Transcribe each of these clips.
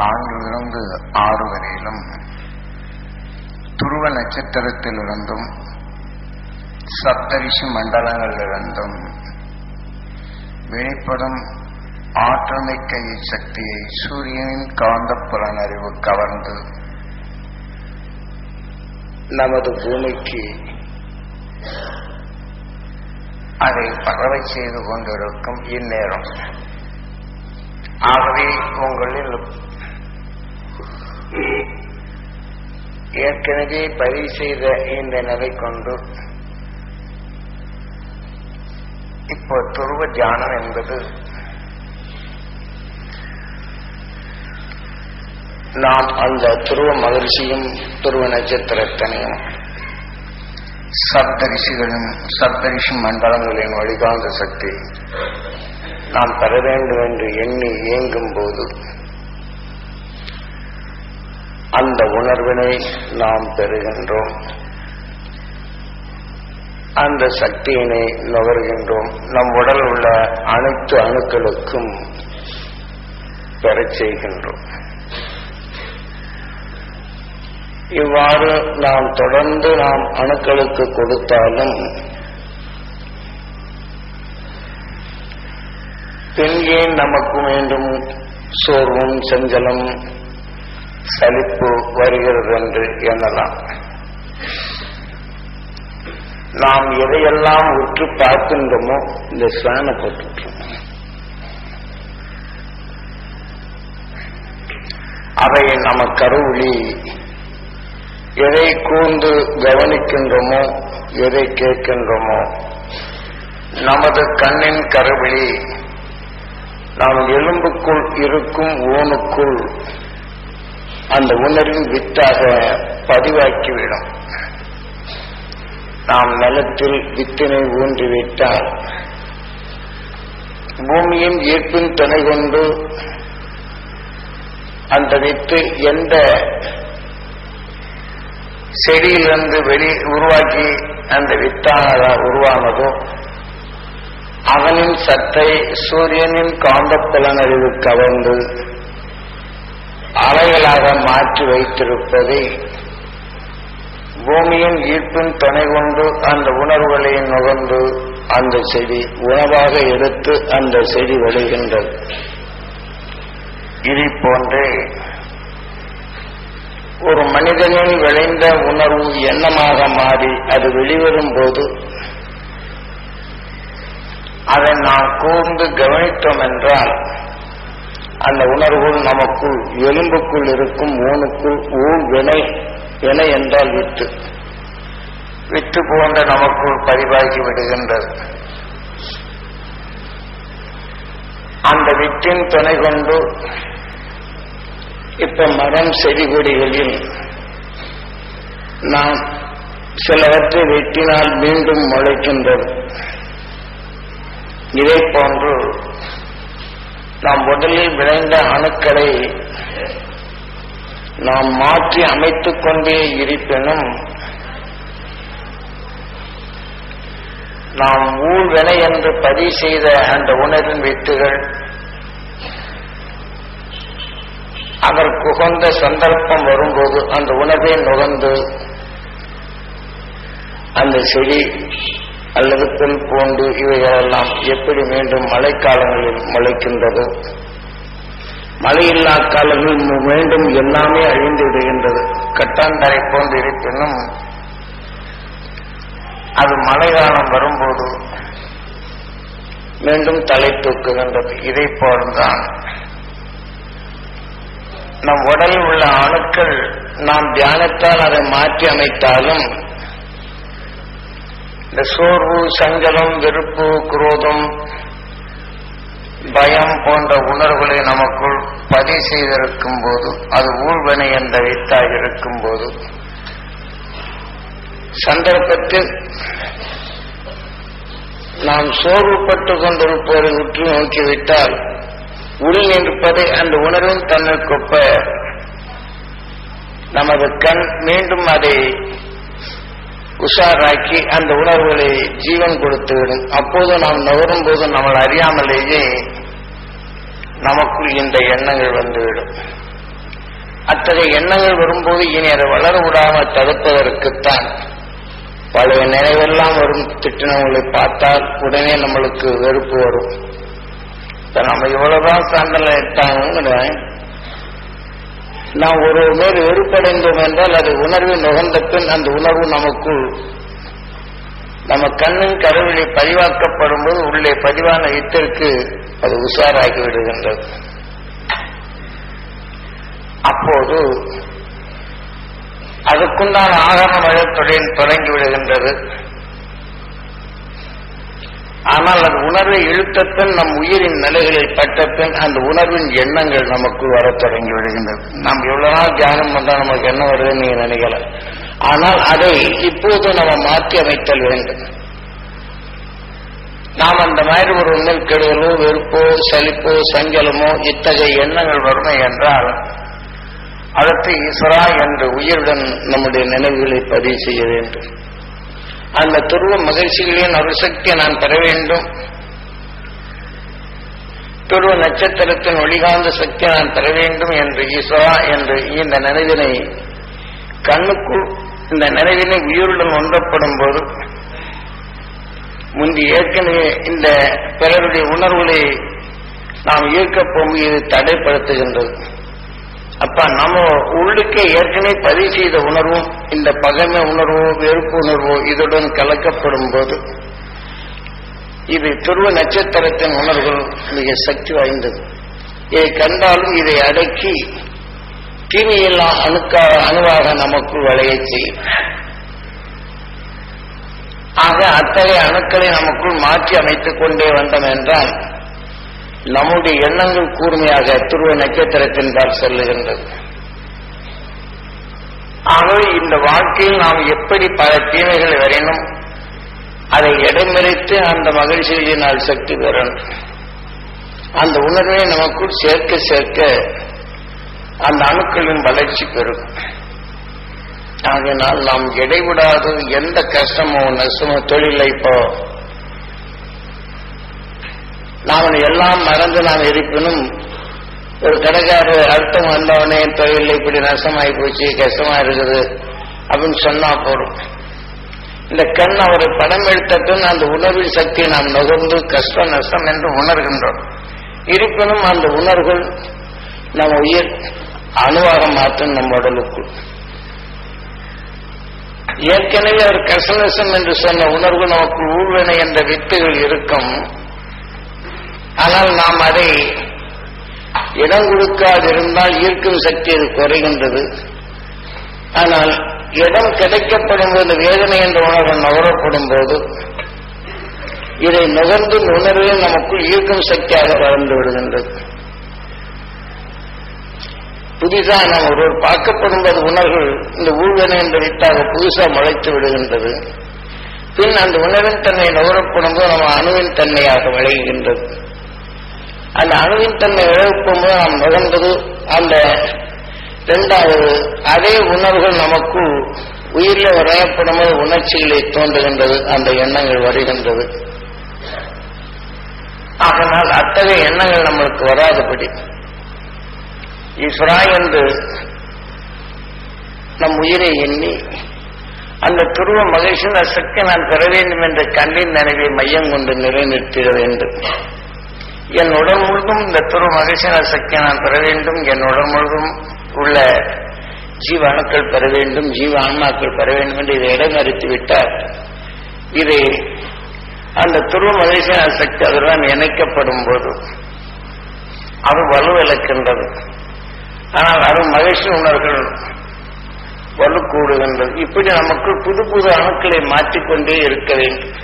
நான்கிலிருந்து ஆறு வரையிலும் துருவ நட்சத்திரத்திலிருந்தும் சப்தரிஷி மண்டலங்களிலிருந்தும் வெளிப்படும் ஆற்றமிக்க சக்தியை சூரியனின் காந்த புலனறிவு கவர்ந்து நமது பூமிக்கு அதை பரவச் செய்து கொண்டிருக்கும் இந்நேரம். ஆகவே உங்களில் ஏற்கனவே பதிவு செய்த இந்த நிலை கொண்டு இப்போ துருவ தியானம் என்பது நாம் அந்த துருவ மகிழ்ச்சியும் துருவ நட்சத்திரத்தனையும் சப்தரிஷிகளும் சப்தரிஷி மண்டலங்களின் வழிகாந்த சக்தி நாம் பெற வேண்டும் என்று எண்ணி இயங்கும் போது அந்த உணர்வினை நாம் பெறுகின்றோம். அந்த சக்தியினை நுகர்கின்றோம். நம் உடல் உள்ள அனைத்து அணுக்களுக்கும் பெறச் செய்கின்றோம். இவ்வாறு நாம் தொடர்ந்து நாம் அணுக்களுக்கு கொடுத்தாலும் பின் ஏன் நமக்கு மீண்டும் சோர்வும் செஞ்சலும் சலிப்பு வருகிறது என்று எண்ணலாம். நாம் எதையெல்லாம் உற்று பார்க்கின்றோமோ இந்த ஸ்வான போட்டு அவை நம்ம கருவுளி எதை கூர்ந்து கவனிக்கின்றோமோ எதை கேட்கின்றோமோ நமது கண்ணின் கருவிழி நாம் எலும்புக்குள் இருக்கும் ஊனுக்குள் அந்த உணர்வின் வித்தாக பதிவாக்கிவிடும். நாம் நிலத்தில் வித்தினை ஊன்றிவிட்டால் பூமியின் ஈர்ப்பின் துணை கொண்டு அந்த வித்து எந்த செடியிலிருந்து வெளி உருவாக்கி அந்த வித்தாக உருவானதோ அவனின் சத்தை சூரியனின் காந்தப்புலனறிவு கவர்ந்து அலைகளாக மாற்றி வைத்திருப்பதை பூமியின் ஈர்ப்பின் துணை கொண்டு அந்த உணர்வுகளை நுகர்ந்து அந்த செடி உணவாக எடுத்து அந்த செடி விளைகின்றது. இதை போன்றே ஒரு மனிதனின் விளைந்த உணர்வு எண்ணமாக மாறி அது வெளிவரும் போது அதை நாம் கூர்ந்து கவனித்தோம் என்றால் அந்த உணர்வுகள் நமக்குள் எலும்புக்குள் இருக்கும் ஊனுக்குள் ஊ வினை வினை என்றால் விட்டு. விட்டு போன்ற நமக்குள் பதிவாகி விடுகின்றது. அந்த வித்தின் துணை கொண்டு இப்ப மரம் செடி கொடிகளில் நாம் சிலவற்றை வெட்டினால் மீண்டும் முளைக்கின்றது. இதை போன்று நாம் உடலில் விளைந்த அணுக்களை நாம் மாற்றி அமைத்துக் கொண்டே இருப்பினும் நாம் ஊழ்வினை என்று பதிவு செய்த அந்த உணர்வின் வித்துகள் அதற்கு உகந்த சந்தர்ப்பம் வரும்போது அந்த உணர்வை நுகர்ந்து அந்த செடி அல்லது புல் பூண்டு இவைகளெல்லாம் எப்படி மீண்டும் மழைக்காலங்களில் முளைக்கின்றதோ? மழையில்லா காலங்களில் மீண்டும் எல்லாமே அழிந்து விடுகின்றது. கட்டாந்தரை போன்று இருப்பினும் அது மழை காலம் வரும்போது மீண்டும் தலை தூக்குகின்றது. இதை போல்தான் நம் உடலில் உள்ள அணுக்கள் நாம் தியானத்தால் அதை மாற்றி அமைத்தாலும் இந்த சோர்வு சஞ்சலம் வெறுப்பு குரோதம் பயம் போன்ற உணர்வுகளை நமக்குள் பதிவு செய்திருக்கும் போது அது ஊழ்வனை என்ற வித்தாக இருக்கும் போது சந்தர்ப்பத்தில் நாம் சோர்வுபட்டு கொண்டிருப்பதை உற்று நோக்கிவிட்டால் உள் நிற்பதை அந்த உணர்வின் தன்னுக்கொப்ப நமது கண் மீண்டும் அதை உஷாராக்கி அந்த உணர்வுகளை ஜீவன் கொடுத்து விடும். அப்போது நாம் நகரும் போது நம்மளை அறியாமலேயே நமக்குள் இந்த எண்ணங்கள் வந்துவிடும். அத்தகைய எண்ணங்கள் வரும்போது இனி அதை வளர விடாமல் தடுப்பதற்குத்தான் பழைய நினைவெல்லாம் வரும். திட்டினவங்களை பார்த்தால் உடனே நம்மளுக்கு வெறுப்பு வரும். இப்ப நம்ம இவ்வளவுதான் சான்றல எடுத்தாங்கன்னு நாம் ஒரு மேல் வெறுப்படைந்தோம் என்றால் அது உணர்வை நுகர்ந்த பின் அந்த உணர்வு நமக்குள் நம்ம கண்ணின் கடவுளை பதிவாக்கப்படும் போது உள்ளே பதிவான இத்திற்கு அது உஷாராகி விடுகின்றது. அப்போது அதுக்குண்டான ஆகம மழத்துடன் தொடங்கி விடுகின்றது. ஆனால் அந்த உணர்வை இழுத்தப்பின் நம் உயிரின் நிலைகளில் பட்டப்பின் அந்த உணர்வின் எண்ணங்கள் நமக்கு வரத் தொடங்கி விடுகின்றது நாம் எவ்வளவு நாள் தியானம் பண்ணா நமக்கு என்ன வருதுன்னு நீங்க நினைக்கல. ஆனால் அதை இப்போது நம்ம மாற்றி அமைத்தல் வேண்டும். நாம் அந்த மாதிரி ஒரு உண்மையில் கெடுதலோ வெறுப்போ சலிப்போ சஞ்சலமோ இத்தகைய எண்ணங்கள் வறுமை என்றால் அதற்கு ஈஸ்வரா என்று உயிருடன் நம்முடைய நினைவுகளை பதிவு செய்ய வேண்டும். அந்த துருவ மகிழ்ச்சிகளின் அருசக்தியை நான் பெற வேண்டும். துருவ நட்சத்திரத்தின் ஒளிகாந்த சக்தியை நான் பெற வேண்டும் என்று ஈஸ்வரா என்று இந்த நினைவினை கண்ணுக்குள் இந்த நினைவினை உயிருடன் ஒன்றப்படும் போது முந்தி ஏற்கனவே இந்த பிறருடைய உணர்வுகளை நாம் ஈர்க்கப் போகும்போது தடைப்படுத்துகின்றது. அப்ப நம்ம உள்ளுக்கே ஏற்கனவே பதிவு செய்த உணர்வும் இந்த பகைமை உணர்வோ வெறுப்பு உணர்வோ இதுடன் கலக்கப்படும் போது இது துருவ நட்சத்திரத்தின் உணர்வுகள் மிக சக்தி வாய்ந்தது. இதை கண்டாலும் இதை அடக்கி தீமையெல்லாம் அணுக்கா அணுவாக நமக்குள் வளைய செய்யும். ஆக அத்தகைய அணுக்களை நமக்குள் மாற்றி அமைத்துக் கொண்டே வந்தோம் என்றால் நம்முடைய எண்ணங்கள் கூர்மையாக துருவ நட்சத்திரத்தின் பால் செல்லுகின்றது. ஆகவே இந்த வாழ்க்கையில் நாம் எப்படி பல தீமைகள் வரையணும்? அதை இடமறித்து அந்த மகிழ்ச்சியினால் சக்தி பெறணும். அந்த உணர்வை நமக்குள் சேர்க்க சேர்க்க அந்த அணுக்களின் வளர்ச்சி பெறும். ஆகினால் நாம் இடைவிடாது எந்த கஷ்டமோ நஷ்டமோ தொழிலை இப்போ நாம் எல்லாம் மறந்து நாம் இருப்பினும் ஒரு கடைக்காரர் அர்த்தம் வந்தவனே தொழில் இப்படி நஷ்டமாயி போச்சு கஷ்டமா இருக்குது அப்படின்னு சொன்னா போறோம் இந்த கண் அவரை படம் எடுத்த அந்த உணர்வின் சக்தியை நாம் நுகர்ந்து கஷ்டம் நஷ்டம் என்று உணர்கின்றோம். இருப்பினும் அந்த உணர்வுகள் நம்ம உயிர் அணுவாக மாற்றும் நம் உடலுக்குள். ஏற்கனவே அவர் கசநசம் என்று சொன்ன உணர்வு நமக்கு ஊழ்வினை என்ற வித்துகள் இருக்கும். ஆனால் நாம் அதை இடம் கொடுக்காதிருந்தால் ஈர்க்கும் சக்தி அது குறைகின்றது. ஆனால் இடம் கிடைக்கப்படும் போது வேதனை என்ற உணர்வு நுகரப்படும் போது இதை நுகர்ந்து உணர்வே நமக்குள் ஈர்க்கும் சக்தியாக வளர்ந்து விடுகின்றது. புதிதாக நாம் ஒருவர் பார்க்கப்படும் போது உணர்வுகள் இந்த ஊழ்வனை என்ற வித்தாக புதுசாக முளைத்து விடுகின்றது. பின் அந்த உணர்வின் தன்மை நுகரப்படும் போது நம்ம அணுவின் தன்மையாக விளைகின்றது அந்த அணுவின் தன்மை இழப்பும் நாம் இழந்தது அந்த இரண்டாவது அதே உணர்வுகள் நமக்கு உயிரில் வரையப்படும் உணர்ச்சிகளை தோன்றுகின்றது. அந்த எண்ணங்கள் வருகின்றது. அதனால் அத்தகைய எண்ணங்கள் நம்மளுக்கு வராதபடி ஈஸ்வரா என்று நம் உயிரை எண்ணி அந்த துருவ மகிழ்ச்சியின் சக்தி நான் பெற வேண்டும் என்ற கண்ணின் நினைவை மையம் கொண்டு நிறைநிறுத்துகிறது என்று. என் உடல் முழுதும் இந்த துரு மகிழ்ச்சியின் சக்தியை நான் பெற வேண்டும். என் உடல் முழுதும் உள்ள ஜீவ அணுக்கள் பெற வேண்டும். ஜீவ ஆன்மாக்கள் பெற வேண்டும் என்று இதை இடமறித்து விட்டார். இதை அந்த துருவ மகிழ்ச்சியான சக்தி அதுதான் இணைக்கப்படும் போது அது வலுவிழக்கின்றது ஆனால் அது மகிழ்ச்சி உணர்கள் வலு கூடுகின்றது இப்படி நமக்கு புது புது அணுக்களை மாற்றிக்கொண்டே இருக்க வேண்டும்.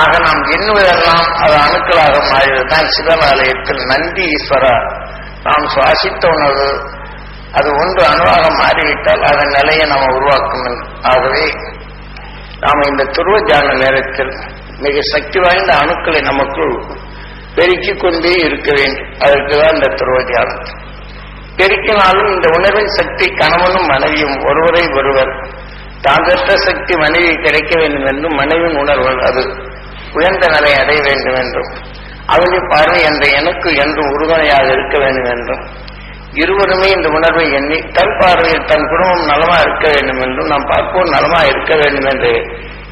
ஆக நாம் எண்ணுவதெல்லாம் அது அணுக்களாக மாறியதுதான் சிவனாலயத்தில் நந்தி ஈஸ்வரா நாம் சுவாசித்த உணவு. அது ஒன்று அணுவாக மாறிவிட்டால் அதன் நிலையை நாம் உருவாக்கும். ஆகவே நாம் இந்த துருவஜான நேரத்தில் மிக சக்தி வாய்ந்த அணுக்களை நமக்குள் பெருக்கிக் கொண்டே இருக்க வேண்டும். அதற்கு தான் இந்த துருவஜானம். பெருக்கினாலும் இந்த உணர்வின் சக்தி கணவனும் மனைவியும் ஒருவரை ஒருவர். தாந்தற்ற சக்தி மனைவி கிடைக்க வேண்டும் என்றும் மனைவியின் உணர்வுகள் அது. உயர்ந்த நிலை அடைய வேண்டும் என்றும் அவளுடைய பார்வை என்ற எனக்கு என்றும் உறுதுணையாக இருக்க வேண்டும் என்றும் இருவருமே இந்த உணர்வை எண்ணி தன் பார்வையில் தன் குடும்பம் நலமா இருக்க வேண்டும் என்றும் நாம் பார்ப்போம் நலமா இருக்க வேண்டும் என்று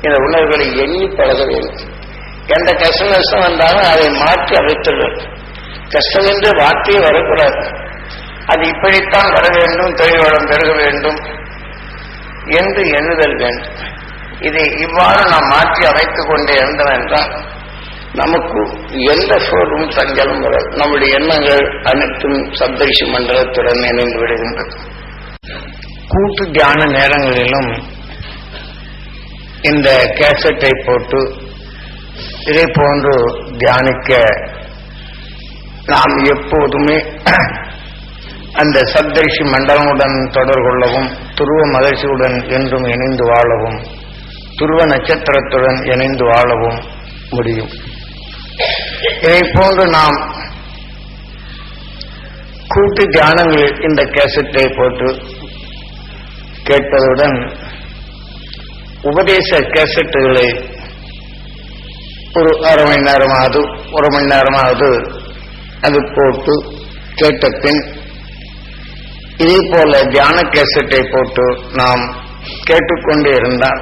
இந்த உணர்வுகளை எண்ணி பழக வேண்டும். எந்த கஷ்ட நஷ்டம் வந்தாலும் அதை மாற்றி அமைத்துள்ளது கஷ்டம் என்று வார்த்தையை வரக்கூடாது. அது இப்படித்தான் வர வேண்டும் தொழில் வளம் பெருக வேண்டும் என்று எண்ணுதல் வேண்டும். இதை இவ்வாறு நாம் மாற்றி அமைத்துக் கொண்டே இருந்தோம் என்றால் நமக்கு எந்த சோர்வும் சஞ்சலம் வராது. நம்முடைய எண்ணங்கள் அனைத்தும் சப்தரிஷி மண்டலத்துடன் இணைந்து விடுகின்றது கூட்டு தியான நேரங்களிலும் இந்த கேசட்டை போட்டு இதை போன்று தியானிக்க நாம் எப்போதுமே அந்த சப்தரிஷி மண்டலமுடன் தொடர்பு கொள்ளவும் துருவ மகிழ்ச்சியுடன் என்றும் இணைந்து வாழவும் துருவ நட்சத்திரத்துடன் இணைந்து வாழவும் முடியும். இதை போன்று நாம் கூட்டு தியானங்களில் இந்த கேசட்டை போட்டு கேட்பதுடன் உபதேச கேசட்டுகளை ஒரு அரை மணி நேரமாவது ஒரு மணி நேரமாவது அது போட்டு கேட்ட பின் இதே போல தியான கேசட்டை போட்டு நாம் கேட்டுக்கொண்டே இருந்தால்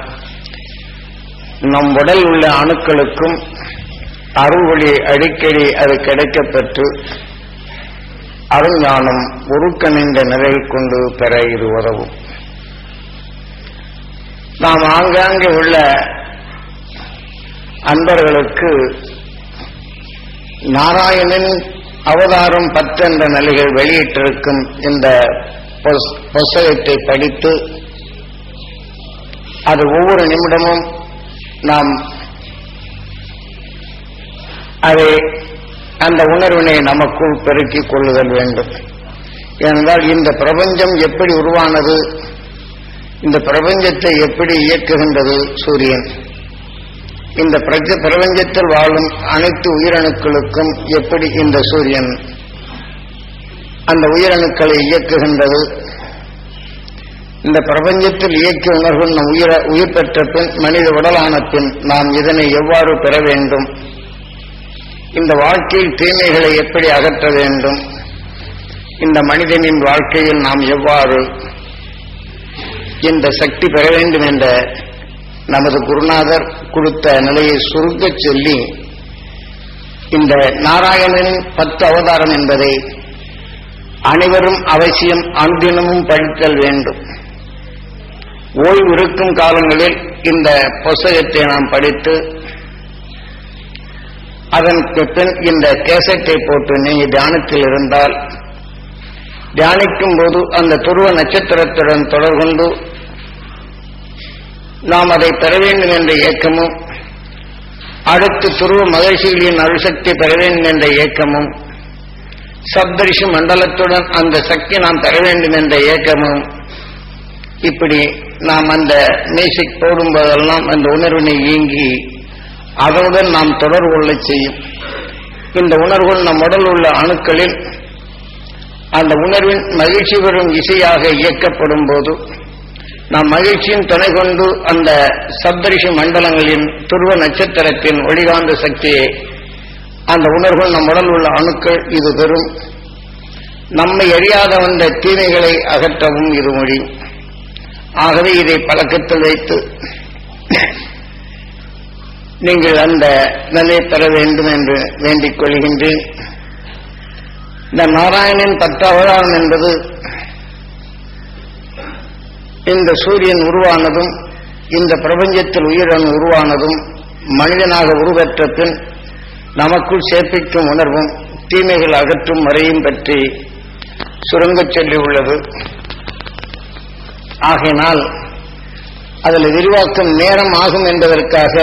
நம் உடல் உள்ள அணுக்களுக்கும் அருள்வழி அடிக்கடி அது கிடைக்கப்பெற்று அருஞானம் உருக்கணிந்த நிலையில் கொண்டு பெற இது உதவும். நாம் ஆங்காங்கே உள்ள அன்பர்களுக்கு நாராயணன் அவதாரம் பத்தென்ற நிலைகள் வெளியிட்டிருக்கும் இந்த புஸ்தகத்தை படித்து அது ஒவ்வொரு நிமிடமும் நாம் அதை அந்த உணர்வினை நமக்குள் பெருக்கிக் கொள்ளுதல் வேண்டும். ஏனென்றால் இந்த பிரபஞ்சம் எப்படி உருவானது? இந்த பிரபஞ்சத்தை எப்படி இயக்குகின்றது சூரியன்? இந்த பிரஜ- பிரபஞ்சத்தில் வாழும் அனைத்து உயிரணுக்களுக்கும் எப்படி இந்த சூரியன் அந்த உயிரணுக்களை இயக்குகின்றது? இந்த பிரபஞ்சத்தில் இயக்கி உணர்வு நம் உயிர உயிர் பெற்ற பின் மனித உடலான பின் நாம் இதனை எவ்வாறு பெற வேண்டும்? இந்த வாழ்க்கையில் தீமைகளை எப்படி அகற்ற வேண்டும்? இந்த மனிதனின் வாழ்க்கையில் நாம் எவ்வாறு இந்த சக்தி பெற வேண்டும் என்ற நமது குருநாதர் கொடுத்த நிலையை சுருக்கச் சொல்லி இந்த நாராயணனின் பத்து அவதாரம் என்பதை அனைவரும் அவசியம் அனுதினமும் படித்தல் வேண்டும். ஓய்வு இருக்கும் காலங்களில் இந்த புஸ்தகத்தை நாம் படித்து அதற்கு பின் இந்த கேசட்டை போட்டு நீங்க தியானத்தில் இருந்தால் தியானிக்கும் போது அந்த துருவ நட்சத்திரத்துடன் தொடர்கொண்டு நாம் அதை பெற வேண்டும் என்ற இயக்கமும் அடுத்து துருவ மகிழ்ச்சிகளின் அருசக்தி பெற வேண்டும் என்ற இயக்கமும் சப்தரிஷி மண்டலத்துடன் அந்த சக்தி நாம் பெற வேண்டும் என்ற இயக்கமும் இப்படி நாம் அந்த மியூசிக் போடும்போதெல்லாம் அந்த உணர்வினை இயங்கி அதனுடன் நாம் தொடர்பு கொள்ளச் செய்யும். இந்த உணர்வுகள் நம் உடல் உள்ள அணுக்களில் அந்த உணர்வின் மகிழ்ச்சி பெறும் இசையாக இயக்கப்படும் போது நாம் மகிழ்ச்சியின் துணை கொண்டு அந்த சப்தரிஷி மண்டலங்களின் துருவ நட்சத்திரத்தின் ஒளிகாந்த சக்தியை அந்த உணர்வுகள் நம் உடல் உள்ள அணுக்கள் இது பெறும். நம்மை அறியாத வந்த தீமைகளை அகற்றவும் இது முடியும் ஆகவே இதை பழக்கத்தில் வைத்து நீங்கள் அந்த நிலை பெற வேண்டும் என்று வேண்டிக் கொள்கின்றேன். இந்த நாராயணன் பத்து என்பது இந்த சூரியன் உருவானதும் இந்த பிரபஞ்சத்தில் உயிரன் உருவானதும் மனிதனாக உருவற்ற பின் நமக்குள் சேர்ப்பிக்கும் உணர்வும் தீமைகள் அகற்றும் வரையும் பற்றி சுருங்கச் சொல்லி உள்ளது. ஆகையினால் அதில் விரிவாக்கம் நேரம் ஆகும் என்பதற்காக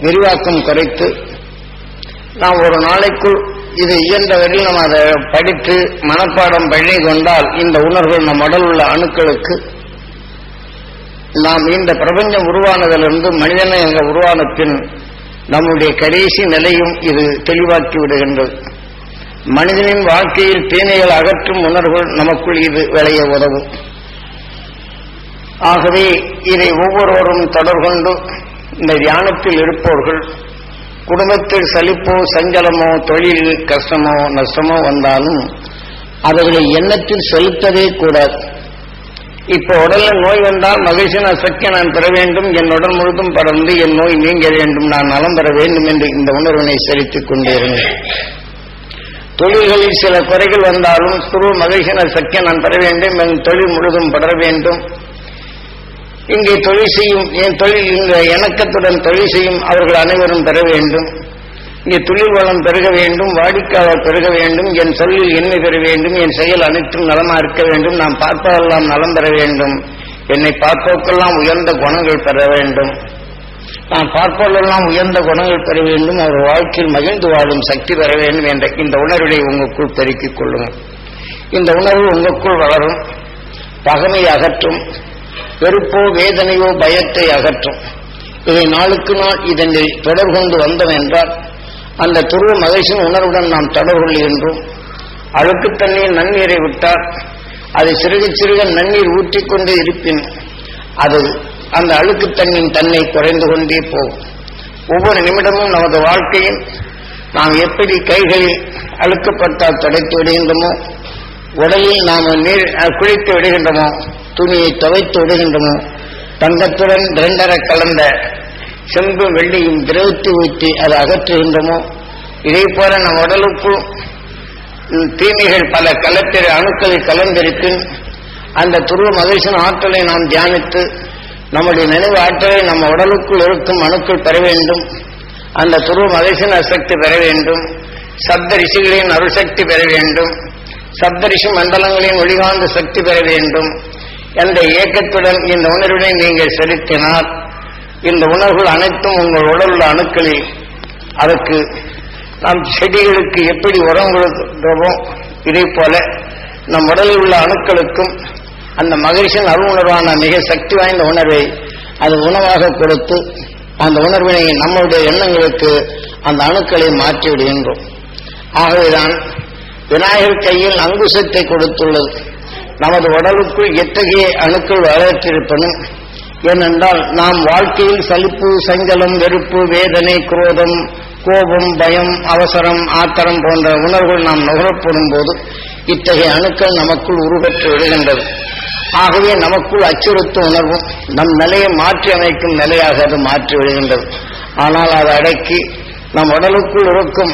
விரிவாக்கம் குறைத்து நாம் ஒரு நாளைக்குள் இது இயன்றவரில் நாம் அதை படித்து மனப்பாடம் பண்ணி கொண்டால் இந்த உணர்வுகள் நம் உடல் உள்ள அணுக்களுக்கு நாம் இந்த பிரபஞ்சம் உருவானதிலிருந்து மனிதனை எங்கள் உருவான பின் நம்முடைய கடைசி நிலையும் இது தெளிவாக்கி விடுகின்றது. மனிதனின் வாழ்க்கையில் தீமைகள் அகற்றும் உணர்வுகள் நமக்குள் இது விளைய உதவும். ஆகவே இதை ஒவ்வொருவரும் தொடர்கொண்டு இந்த தியானத்தில் இருப்பவர்கள் குடும்பத்தில் சலிப்போ சஞ்சலமோ தொழில் கஷ்டமோ நஷ்டமோ வந்தாலும் அவர்களை எண்ணத்தில் செலுத்தவே கூடாது. இப்ப உடல்ல நோய் வந்தால் மகிழ்ச்சி நான் சக்தி நான் பெற வேண்டும் என் உடல் முழுதும் பறந்து என் நோய் நீங்க வேண்டும் நான் நலம் பெற வேண்டும் என்று இந்த உணர்வினை செலுத்திக் கொண்டிருந்தேன் தொழில்களில் சில குறைகள் வந்தாலும் சுரு மகிழ்ச்சி நான் சக்கிய நான் பெற வேண்டும் என் தொழில் முழுதும் படர வேண்டும். இங்கே தொழில் செய்யும் என் தொழில் இந்த இணக்கத்துடன் தொழில் செய்யும் அவர்கள் அனைவரும் பெற வேண்டும். இங்கே தொழில் வளம் பெருக வேண்டும் வாடிக்கையாளர் பெருக வேண்டும் என் சொல்லில் எண்ணெய் பெற வேண்டும் என் செயல் அனைத்தும் நலமா இருக்க வேண்டும் நான் பார்ப்பதெல்லாம் நலம் பெற வேண்டும். என்னை பார்ப்போக்கெல்லாம் உயர்ந்த குணங்கள் பெற வேண்டும். நான் பார்ப்பதெல்லாம் உயர்ந்த குணங்கள் பெற வேண்டும் அவர் வாழ்க்கையில் மகிழ்ந்து வாழும் சக்தி பெற வேண்டும் என்ற இந்த உணர்வை உங்களுக்குள் பெருக்கிக் கொள்ளுங்கள். இந்த உணர்வு உங்களுக்குள் வளரும் பகமை அகற்றும் வெறுப்போ வேதனையோ பயத்தை அகற்றும். இதை நாளுக்கு நாள் இதனை தொடர்பு கொண்டு வந்தோம் என்றால் அந்த துருவ மகிழ்ச்சியின் உணர்வுடன் நாம் தொடர்பு அழுக்கு தண்ணீர் நன்னீரை விட்டால் அதை சிறுக சிறுக நன்னீர் ஊற்றிக்கொண்டே இருப்பின் அது அந்த அழுக்கு தண்ணின் தன்னை குறைந்து கொண்டே போகும். ஒவ்வொரு நிமிடமும் நமது வாழ்க்கையில் நாம் எப்படி கைகளில் அழுக்கப்பட்டால் தொடைத்து விடுகின்றோமோ உடலில் நாம் நீர் குளித்து விடுகின்றோமோ துணியை துவைத்து விடுகின்றோமோ தங்கத்துடன் இரண்டரை கலந்த செம்பு வெள்ளியும் திரவித்து ஊற்றி அதை அகற்றுகின்றோமோ இதே போல நம் உடலுக்குள் தீமைகள் பல கலத்திர அணுக்களில் கலந்திருக்கும். அந்த துருவ மகிழ்ச்சியின் ஆற்றலை நாம் தியானித்து நம்முடைய நினைவு ஆற்றலை நம்ம உடலுக்குள் இருக்கும் அணுக்கள் பெற வேண்டும். அந்த துருவ மகிழ்ச்சியின் அசக்தி பெற வேண்டும். சப்த ரிஷிகளின் அருள்சக்தி பெற வேண்டும். சப்தரிஷி மண்டலங்களின் ஒளிகாந்த சக்தி பெற வேண்டும். என்ற இயக்கத்துடன் இந்த உணர்வினை நீங்கள் செலுத்தினால் இந்த உணர்வுகள் அனைத்தும் உங்கள் உடல் உள்ள அணுக்களில் அதற்கு நாம் செடிகளுக்கு எப்படி உரம் கொடுக்கிறோமோ இதே போல நம் உடலில் உள்ள அணுக்களுக்கும் அந்த மகிழ்ச்சியின் அருள் உணர்வான மிக சக்தி வாய்ந்த உணர்வை அது உணவாக கொடுத்து அந்த உணர்வினை நம்முடைய எண்ணங்களுக்கு அந்த அணுக்களை மாற்றி விடுகின்றோம் ஆகவேதான் விநாயகர் கையில் அங்குசத்தை கொடுத்துள்ளது. நமது உடலுக்குள் எத்தகைய அணுக்கள் வளர்த்திருப்பனும் ஏனென்றால் நாம் வாழ்க்கையில் சலிப்பு சஞ்சலம் வெறுப்பு வேதனை குரோதம் கோபம் பயம் அவசரம் ஆத்திரம் போன்ற உணர்வுகள் நாம் நுகரப்படும் போது இத்தகைய அணுக்கள் நமக்குள் உருவற்று விடுகின்றது ஆகவே நமக்குள் அச்சுறுத்தும் உணர்வும் நம் நிலையை மாற்றி அமைக்கும் நிலையாக அது மாற்றி விடுகின்றது ஆனால் அதை அடக்கி நம் உடலுக்குள் இருக்கும்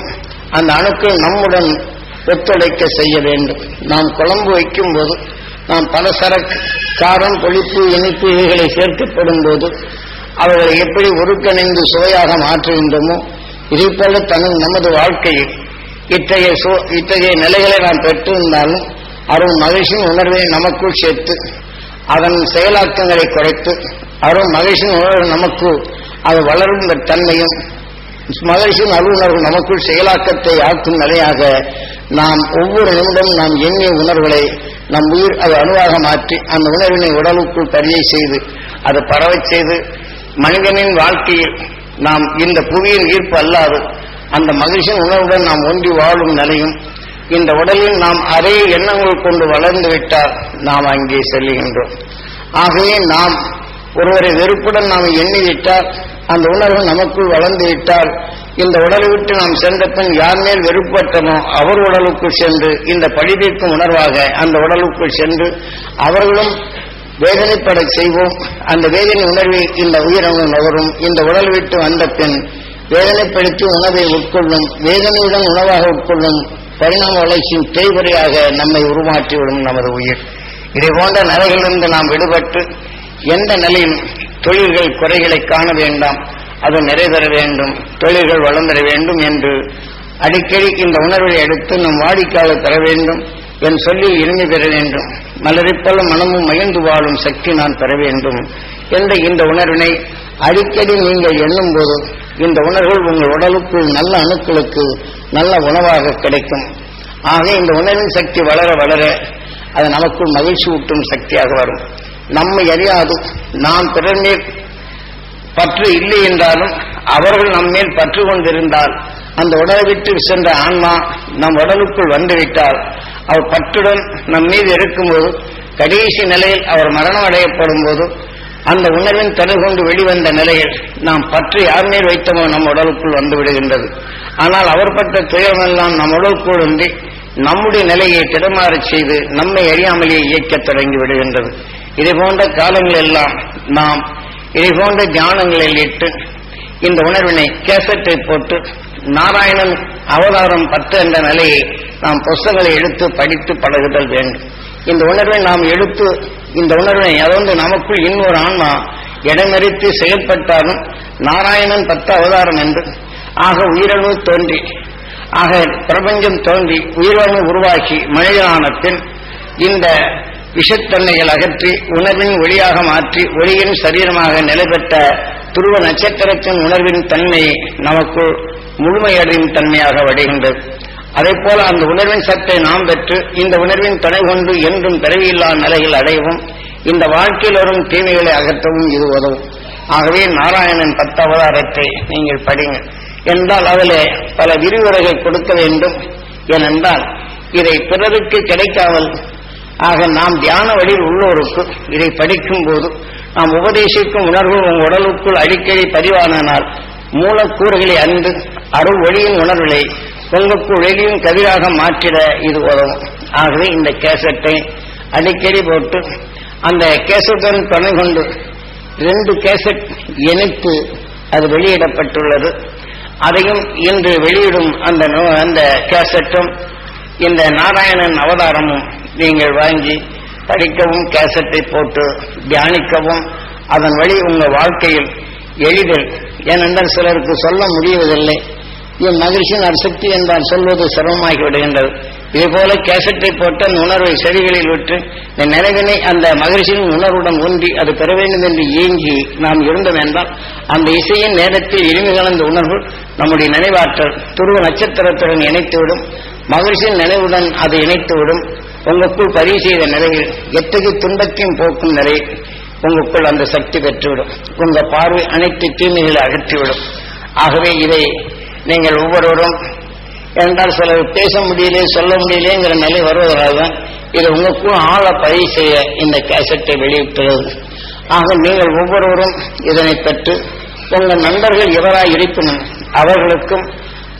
அந்த அணுக்கள் நம்முடன் ஒத்துழைக்க செய்ய வேண்டும். நாம் குழம்பு வைக்கும் போது நாம் பல சரக்கு காரம் கொழிப்பு இனிப்பு இவைகளை சேர்க்கப்படும் போது அவர்களை எப்படி ஒருங்கிணைந்து சுவையாக மாற்றுகின்றோமோ இதே போல தனது நமது வாழ்க்கையில் இத்தகைய இத்தகைய நிலைகளை நாம் பெற்றிருந்தாலும் அருள் மகிழ்ச்சியின் உணர்வை நமக்குள் சேர்த்து அதன் செயலாக்கங்களை குறைத்து அருள் மகிழ்ச்சியின் உணர்வு நமக்கு அது வளரும் தன்மையும் மகிழ்ச்சியின் அருளுணர்வு நமக்குள் செயலாக்கத்தை ஆக்கும் நிலையாக நாம் ஒவ்வொரு நிமிடம் நாம் எண்ணிய உணர்வுகளை நம் உயிர் அது அணுவாக மாற்றி அந்த உணர்வினை உடலுக்குள் பரியை செய்து அது பரவச் செய்து மனிதனின் வாழ்க்கையில் நாம் இந்த புவியின் ஈர்ப்பு அல்லாது அந்த மகிழ்ச்சியின் உணர்வுடன் நாம் ஒன்றி வாழும் நிலையும் இந்த உடலில் நாம் அதே எண்ணங்கள் கொண்டு வளர்ந்து விட்டால் நாம் அங்கே செல்லுகின்றோம் ஆகவே நாம் ஒருவரை வெறுப்புடன் நாம் எண்ணிவிட்டால் அந்த உணர்வு நமக்குள் வளர்ந்து விட்டால் இந்த உடலை விட்டு நாம் சென்ற பின் யார் மேல் வெறுப்பட்டனோ அவர் உடலுக்குள் சென்று இந்த பழிதீர்க்கும் உணர்வாக அந்த உடலுக்குள் சென்று அவர்களும் வேதனைப்பட செய்வோம். அந்த வேதனை உணர்வை இந்த உயிரணு நுகரும். இந்த உடல் விட்டு வந்த பின் வேதனைப்படுத்தி உணவை உட்கொள்ளும் வேதனையுடன் உணவாக உட்கொள்ளும் பரிணாம வளர்ச்சியின் தேய்வரையாக நம்மை உருமாற்றிவிடும் நமது உயிர். இதை போன்ற நிலைகளிலிருந்து நாம் விடுபட்டு எந்த நிலையிலும் தொழில்கள் குறைகளை காண வேண்டாம். அது நிறைவேற வேண்டும் தொழில்கள் வளர்ந்திட வேண்டும் என்று அடிக்கடி இந்த உணர்வை எடுத்து நம் வாடிக்கையாளர் தர வேண்டும் என் சொல்லில் இனிமை பெற வேண்டும். மலரிப்பல மனமும் மயந்து வாழும் சக்தி நான் பெற வேண்டும். என்ற இந்த உணர்வினை அடிக்கடி நீங்கள் எண்ணும் போது இந்த உணர்வுகள் உங்கள் உடலுக்குள் நல்ல அணுக்களுக்கு நல்ல உணவாக கிடைக்கும். ஆக இந்த உணர்வின் சக்தி வளர வளர அது நமக்குள் மகிழ்ச்சி ஊட்டும் சக்தியாக வரும். நம்மை அறியாது நாம் பிறர் பற்று இல்லை என்றாலும் அவர்கள் நம்மேல் பற்று கொண்டிருந்தால் அந்த உடலை விட்டு சென்ற ஆன்மா நம் உடலுக்குள் வந்துவிட்டால் அவர் பற்றுடன் நம் மீது இருக்கும்போது கடைசி நிலையில் அவர் மரணம் அடையப்படும் போது அந்த உணர்வின் தடை கொண்டு வெளிவந்த நிலையில் நாம் பற்று யார் மேல் வைத்தமோ நம் உடலுக்குள் வந்து விடுகின்றது. ஆனால் அவர் பட்ட துயரமெல்லாம் நம் உடலுக்குள் இன்றி நம்முடைய நிலையை திடமாறச் செய்து நம்மை அறியாமலேயே இயக்கத் தொடங்கி விடுகின்றது. இதை போன்ற காலங்கள் எல்லாம் நாம் இதை போன்ற தியானங்களில் இட்டு இந்த உணர்வினை கேசட்டை போட்டு நாராயணன் அவதாரம் பத்து என்ற நிலையை நாம் புஸ்தகங்களை எடுத்து படித்து பழகுதல் வேண்டும். இந்த உணர்வை நாம் எடுத்து இந்த உணர்வை அதாவது நமக்குள் இன்னொரு ஆன்மா இடமெறித்து செயல்பட்டாலும் நாராயணன் பத்து அவதாரம் என்று ஆக உயிரணு தோன்றி ஆக பிரபஞ்சம் தோன்றி உயிரணு உருவாக்கி மனிதனான பின் இந்த விஷத்தன்மைகள் அகற்றி உணர்வின் ஒளியாக மாற்றி ஒளியின் சரீரமாக நிலைபெற்ற துருவ நட்சத்திரத்தின் உணர்வின் தன்மை நமக்குள் முழுமையடையும் தன்மையாக வடைகின்றது அதே போல அந்த உணர்வின் சத்தை நாம் பெற்று இந்த உணர்வின் துணை கொண்டு என்றும் பிறவியில்லா நிலையில் அடையவும் இந்த வாழ்க்கையில் வரும் தீமைகளை அகற்றவும் இது உதவும். ஆகவே நாராயணன் பத்து அவதாரத்தை நீங்கள் படிங்க என்றால் அதிலே பல விரிவுரைகள் கொடுக்க வேண்டும். ஏனென்றால் இதை பிறருக்கு கிடைக்காமல் ஆக நாம் தியான வழியில் உள்ளோருக்கு இதை படிக்கும் போது நாம் உபதேசிக்கும் உணர்வு உங்கள் உடலுக்குள் அடிக்கடி பதிவானால் மூலக்கூறுகளை அறிந்து அருள் ஒளியின் உணர்வுகளை உங்களுக்குள் வெளியும் கதிராக மாற்றிட இது உதவும். ஆகவே இந்த கேசட்டை அடிக்கடி போட்டு அந்த கேசட்டுடன் துணை கொண்டு ரெண்டு கேசட் இணைத்து அது வெளியிடப்பட்டுள்ளது. அதையும் இன்று வெளியிடும் அந்த அந்த கேசட்டும் இந்த நாராயணன் அவதாரமும் நீங்கள் வாங்கி படிக்கவும் கேசட்டை போட்டு தியானிக்கவும் அதன் வழி உங்கள் வாழ்க்கையில் எளிதில். ஏனென்றால் சிலருக்கு சொல்ல முடிவதில்லை. என் மகிழ்ச்சியின் அசக்தி என்றால் சொல்வது சிரமமாகி விடுகின்றது. இதேபோல கேசட்டை போட்ட அந்த உணர்வை செடிகளில் விட்டு இந்த நினைவினை அந்த மகிழ்ச்சியின் உணர்வுடன் ஒன்றி அது பெற வேண்டும் என்று இயங்கி நாம் இருந்தோம் என்றால் அந்த இசையின் நேரத்தில் இனிமை கலந்த உணர்வு நம்முடைய நினைவாற்றல் துருவ நட்சத்திரத்துடன் இணைத்துவிடும். மகிழ்ச்சியின் நினைவுடன் அது இணைத்துவிடும். உங்களுக்குள் பதிவு செய்த நிலையில் எத்தகைய துன்பத்தையும் போக்கும் நிலை உங்களுக்குள் அந்த சக்தி பெற்றுவிடும். உங்க பார்வை அனைத்து தீமைகளை அகற்றிவிடும். ஆகவே இதை நீங்கள் ஒவ்வொருவரும் என்றால் சிலர் பேச முடியலே சொல்ல முடியலேங்கிற நிலை வருவதால் தான் இது உங்களுக்கும் ஆளை பதிவு செய்ய இந்த கேசட்டை வெளியிட்டுள்ளது. ஆக நீங்கள் ஒவ்வொருவரும் இதனை பெற்று உங்கள் நண்பர்கள் எவராய் இருப்பினும் அவர்களுக்கும்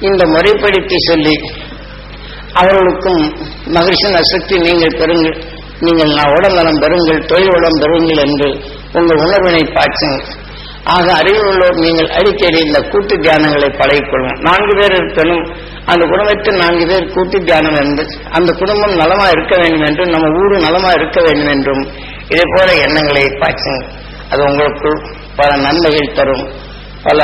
இந்த முறைப்படுத்தி சொல்லி அவர்களுக்கும் மகிழ்ச்சியின் அசக்தி நீங்கள் பெறுங்கள். நீங்கள் நான் உடல்நலம் பெறுங்கள் தொழில் உடம்பு பெறுங்கள் என்று உங்கள் உணர்வினை பாய்ச்சுங்கள். ஆக அறிவில் உள்ளோர் நீங்கள் அடிக்கடி இந்த கூட்டு தியானங்களை பழகிக்கொள்ளும் நான்கு பேர் இருக்கணும் அந்த குடும்பத்தில் நான்கு பேர் கூட்டு தியானம் என்று அந்த குடும்பம் நலமா இருக்க வேண்டும் என்றும் நம்ம ஊரு நலமா இருக்க வேண்டும் என்றும் இதே போல எண்ணங்களை பாய்ச்சுங்கள். அது உங்களுக்கு பல நன்மைகள் தரும். பல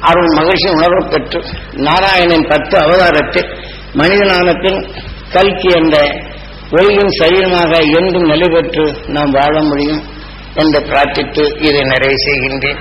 அருள் மகிழ்ச்சி உணர்வு பெற்று நாராயணன் பத்து அவதாரத்தில் மனிதனான பின் கல்கி என்ற ஒளியின் சரீரமாக என்றும் நிலை பெற்று நாம் வாழ முடியும் என்று பிரார்த்தித்து இதை நிறைவு செய்கின்றேன்.